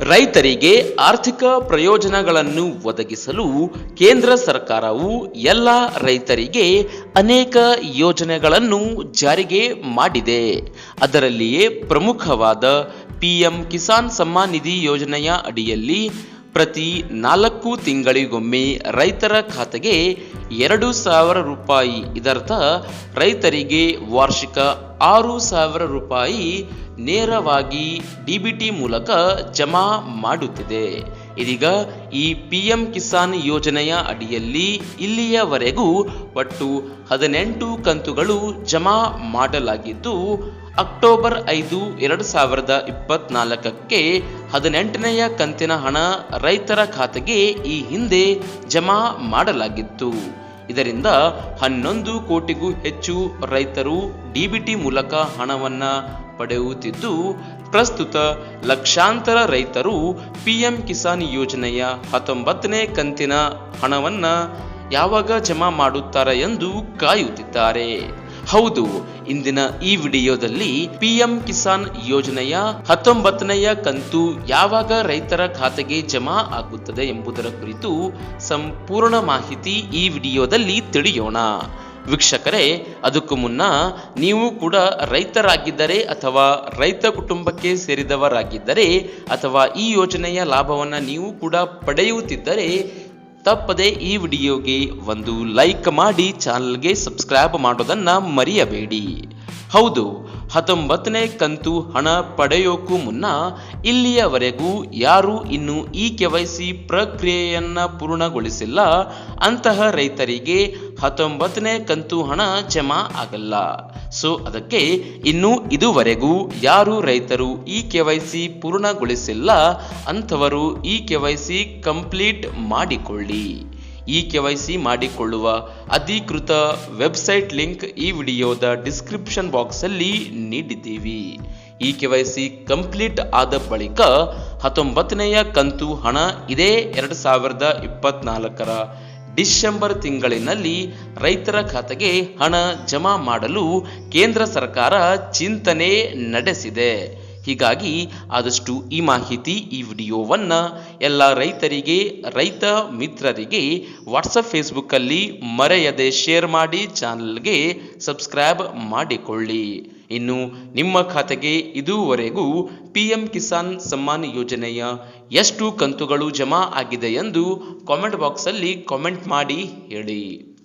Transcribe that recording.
ರೈತರಿಗೆ ಆರ್ಥಿಕ ಪ್ರಯೋಜನಗಳನ್ನು ಒದಗಿಸಲು ಕೇಂದ್ರ ಸರ್ಕಾರವು ಎಲ್ಲ ರೈತರಿಗೆ ಅನೇಕ ಯೋಜನೆಗಳನ್ನು ಜಾರಿಗೆ ಮಾಡಿದೆ. ಅದರಲ್ಲಿಯೇ ಪ್ರಮುಖವಾದ ಪಿಎಂ ಕಿಸಾನ್ ಸಮ್ಮಾನ್ ನಿಧಿ ಯೋಜನೆಯ ಅಡಿಯಲ್ಲಿ ಪ್ರತಿ ನಾಲ್ಕು ತಿಂಗಳಿಗೊಮ್ಮೆ ರೈತರ ಖಾತೆಗೆ ಎರಡು ಸಾವಿರ ರೂಪಾಯಿ. ಇದರ್ಥ, ರೈತರಿಗೆ ವಾರ್ಷಿಕ ಆರು ಸಾವಿರ ರೂಪಾಯಿ ನೇರವಾಗಿ ಡಿಬಿಟಿ ಮೂಲಕ ಜಮಾ ಮಾಡುತ್ತಿದೆ. ಇದೀಗ ಈ ಪಿ ಎಂ ಕಿಸಾನ್ ಯೋಜನೆಯ ಅಡಿಯಲ್ಲಿ ಇಲ್ಲಿಯವರೆಗೂ ಒಟ್ಟು ಹದಿನೆಂಟು ಕಂತುಗಳು ಜಮಾ ಮಾಡಲಾಗಿದ್ದು, ಅಕ್ಟೋಬರ್ ಐದು, ಎರಡು ಸಾವಿರದ ಇಪ್ಪತ್ನಾಲ್ಕಕ್ಕೆ ಹದಿನೆಂಟನೆಯ ಕಂತಿನ ಹಣ ರೈತರ ಖಾತೆಗೆ ಈ ಹಿಂದೆ ಜಮಾ ಮಾಡಲಾಗಿತ್ತು. ಇದರಿಂದ ಹನ್ನೊಂದು ಕೋಟಿಗೂ ಹೆಚ್ಚು ರೈತರು ಡಿಬಿಟಿ ಮೂಲಕ ಹಣವನ್ನ ಪಡೆಯುತ್ತಿದ್ದು, ಪ್ರಸ್ತುತ ಲಕ್ಷಾಂತರ ರೈತರು ಪಿಎಂ ಕಿಸಾನ್ ಯೋಜನೆಯ ಹತ್ತೊಂಬತ್ತನೇ ಕಂತಿನ ಹಣವನ್ನ ಯಾವಾಗ ಜಮಾ ಮಾಡುತ್ತಾರೆ ಎಂದು ಕಾಯುತ್ತಿದ್ದಾರೆ. ಹೌದು, ಇಂದಿನ ಈ ವಿಡಿಯೋದಲ್ಲಿ ಪಿಎಂ ಕಿಸಾನ್ ಯೋಜನೆಯ ಹತ್ತೊಂಬತ್ತನೆಯ ಕಂತು ಯಾವಾಗ ರೈತರ ಖಾತೆಗೆ ಜಮಾ ಆಗುತ್ತದೆ ಎಂಬುದರ ಕುರಿತು ಸಂಪೂರ್ಣ ಮಾಹಿತಿ ಈ ವಿಡಿಯೋದಲ್ಲಿ ತಿಳಿಯೋಣ. ವೀಕ್ಷಕರೇ, ಅದಕ್ಕೂ ಮುನ್ನ ನೀವು ಕೂಡ ರೈತರಾಗಿದ್ದರೆ ಅಥವಾ ರೈತ ಕುಟುಂಬಕ್ಕೆ ಸೇರಿದವರಾಗಿದ್ದರೆ ಅಥವಾ ಈ ಯೋಜನೆಯ ಲಾಭವನ್ನು ನೀವು ಕೂಡ ಪಡೆಯುತ್ತಿದ್ದರೆ ತಪ್ಪದೆ ಈ ವಿಡಿಯೋಗೆ ಒಂದು ಲೈಕ್ ಮಾಡಿ ಚಾನಲ್ಗೆ ಸಬ್ಸ್ಕ್ರೈಬ್ ಮಾಡೋದನ್ನ ಮರೆಯಬೇಡಿ. ಹೌದು, ಹತ್ತೊಂಬತ್ತನೇ ಕಂತು ಹಣ ಪಡೆಯೋಕ್ಕೂ ಮುನ್ನ ಇಲ್ಲಿಯವರೆಗೂ ಯಾರು ಇನ್ನು ಈ ಕೆ ವೈ ಸಿ ಪ್ರಕ್ರಿಯೆಯನ್ನು ಪೂರ್ಣಗೊಳಿಸಿಲ್ಲ. ಅಂತಹ ರೈತರಿಗೆ ಹತ್ತೊಂಬತ್ತನೇ ಕಂತು ಹಣ ಜಮಾ ಆಗಲ್ಲ. ಸೊ ಅದಕ್ಕೆ ಇನ್ನು ಇದುವರೆಗೂ ಯಾರು ರೈತರು ಈ ಕೆ ವೈ ಸಿ ಪೂರ್ಣಗೊಳಿಸಿಲ್ಲ, ಅಂಥವರು ಈ ಕೆ ವೈ ಸಿ ಕಂಪ್ಲೀಟ್ ಮಾಡಿಕೊಳ್ಳಿ. ಈ ಕೆ ವೈ ಸಿ ಮಾಡಿಕೊಳ್ಳುವ ಅಧಿಕೃತ ವೆಬ್ಸೈಟ್ ಲಿಂಕ್ ಈ ವಿಡಿಯೋದ ಡಿಸ್ಕ್ರಿಪ್ಷನ್ ಬಾಕ್ಸಲ್ಲಿ ನೀಡಿದ್ದೀವಿ. ಈ ಕೆ ವೈ ಸಿ ಕಂಪ್ಲೀಟ್ ಆದ ಬಳಿಕ ಹತ್ತೊಂಬತ್ತನೆಯ ಕಂತು ಹಣ ಇದೇ ಎರಡು ಸಾವಿರದ ಇಪ್ಪತ್ನಾಲ್ಕರ ಡಿಸೆಂಬರ್ ತಿಂಗಳಿನಲ್ಲಿ ರೈತರ ಖಾತೆಗೆ ಹಣ ಜಮಾ ಮಾಡಲು ಕೇಂದ್ರ ಸರ್ಕಾರ ಚಿಂತನೆ ನಡೆಸಿದೆ. ಹೀಗಾಗಿ ಆದಷ್ಟು ಈ ಮಾಹಿತಿ ಈ ವಿಡಿಯೋವನ್ನು ಎಲ್ಲ ರೈತರಿಗೆ, ರೈತ ಮಿತ್ರರಿಗೆ ವಾಟ್ಸಪ್ ಫೇಸ್ಬುಕ್ಕಲ್ಲಿ ಮರೆಯದೆ ಶೇರ್ ಮಾಡಿ ಚಾನಲ್ಗೆ ಸಬ್ಸ್ಕ್ರೈಬ್ ಮಾಡಿಕೊಳ್ಳಿ. ಇನ್ನು ನಿಮ್ಮ ಖಾತೆಗೆ ಇದುವರೆಗೂ ಪಿಎಂ ಕಿಸಾನ್ ಸಮ್ಮಾನ್ ಯೋಜನೆಯ ಎಷ್ಟು ಕಂತುಗಳು ಜಮಾ ಆಗಿದೆ ಎಂದು ಕಾಮೆಂಟ್ ಬಾಕ್ಸಲ್ಲಿ ಕಾಮೆಂಟ್ ಮಾಡಿ ಹೇಳಿ.